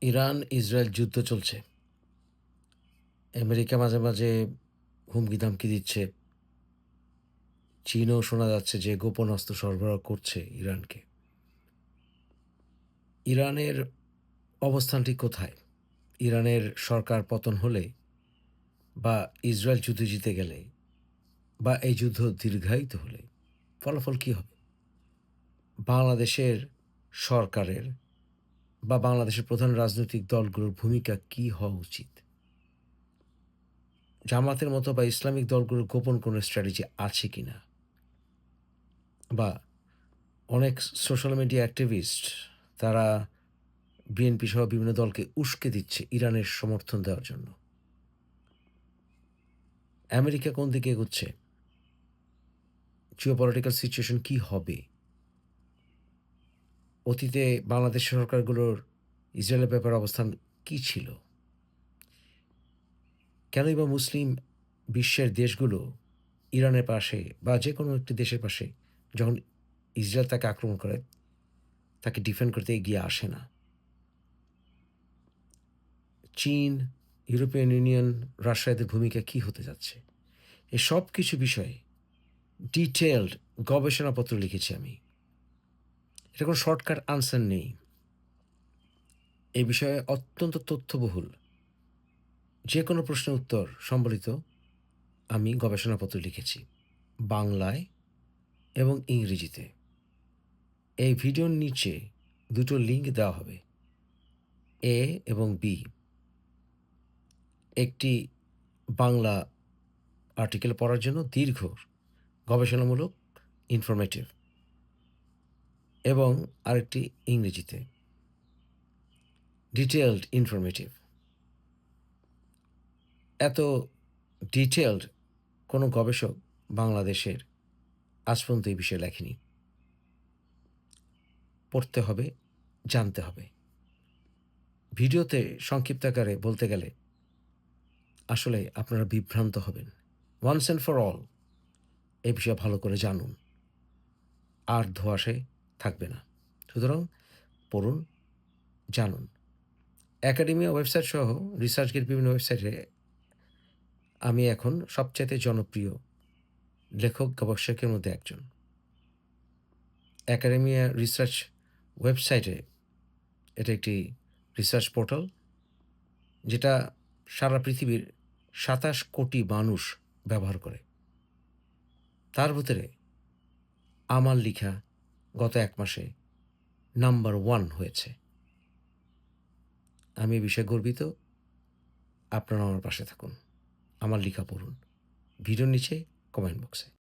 Iran, Israel যুদ্ধ চলছে। America মাঝে মাঝে হুমকি ধামকি দিচ্ছে। চীনও শোনা যাচ্ছে যে গোপন অস্ত্র সরবরাহ করছে ইরানকে। ইরানের অবস্থানটি কোথায়? ইরানের সরকার পতন হলে বা ইসরায়েল যুদ্ধ জিতে গেলে বা এই যুদ্ধ দীর্ঘায়িত হলে ফলাফল কী হবে? বাংলাদেশের সরকারের বা বাংলাদেশের প্রধান রাজনৈতিক দলগুলোর ভূমিকা কি হওয়া উচিত? জামাতের মতো বা ইসলামিক দলগুলোর গোপন কোনো স্ট্র্যাটেজি আছে কি না বা অনেক সোশ্যাল মিডিয়া অ্যাক্টিভিস্ট তারা বিএনপি সহ বিভিন্ন দলকে উস্কে দিচ্ছে ইরানের সমর্থন দেওয়ার জন্য। আমেরিকা কোন দিকে এগোচ্ছে? জিও পলিটিক্যাল সিচুয়েশন কী হবে? অতীতে বাংলাদেশ সরকারগুলোর ইসরায়েলের ব্যাপারে অবস্থান কি ছিল? কেনই বা মুসলিম বিশ্বের দেশগুলো ইরানের পাশে বা যে কোনো একটি দেশের পাশে যখন ইসরায়েল তাকে আক্রমণ করে, তাকে ডিফেন্ড করতে এগিয়ে আসে না। চীন, ইউরোপিয়ান ইউনিয়ন রাশিয়াদের ভূমিকা কি হতে যাচ্ছে? এই সব কিছু বিষয়ে ডিটেলড গবেষণাপত্র লিখেছি আমি। এটা কোনো শর্টকাট আনসার নেই। এই বিষয়ে অত্যন্ত তথ্যবহুল। যে কোনো প্রশ্নের উত্তর সম্বলিত আমি গবেষণাপত্র লিখেছি বাংলায় এবং ইংরেজিতে। এই ভিডিওর নিচে দুটো লিঙ্ক দেওয়া হবে। এ এবং বি। একটি বাংলা আর্টিকেল পড়ার জন্য দীর্ঘ, গবেষণামূলক, ইনফরমেটিভ। এবং আরেকটি ইংরেজিতে। ডিটেলড ইনফরমেটিভ এত ডিটেলড কোনো গবেষক বাংলাদেশের আজ পর্যন্ত এই বিষয়ে লেখেনি। পড়তে হবে, জানতে হবে। ভিডিওতে সংক্ষিপ্ত আকারে বলতে গেলে আসলে আপনারা বিভ্রান্ত হবেন। ওয়ান্স অ্যান্ড ফর অল এই বিষয়ে ভালো করে জানুন। আর ধোয়াশে থাকবে না। সুতরাং পড়ুন, জানুন। একাডেমিয়া ওয়েবসাইট সহ রিসার্চ গেট বিভিন্ন ওয়েবসাইটে আমি এখন সবচাইতে জনপ্রিয় লেখক গবেষকের মধ্যে একজন। একাডেমিয়া রিসার্চ ওয়েবসাইটে এটা একটি রিসার্চ পোর্টাল যেটা সারা পৃথিবীর সাতাশ কোটি মানুষ ব্যবহার করে। তার ভিতরে আমার লেখা গত এক মাসে নাম্বার ওয়ান হয়েছে। আমি এ বিষয়ে গর্বিত। আপনারা আমার পাশে থাকুন। আমার লেখা পড়ুন। ভিডিওর নিচে কমেন্ট বক্সে।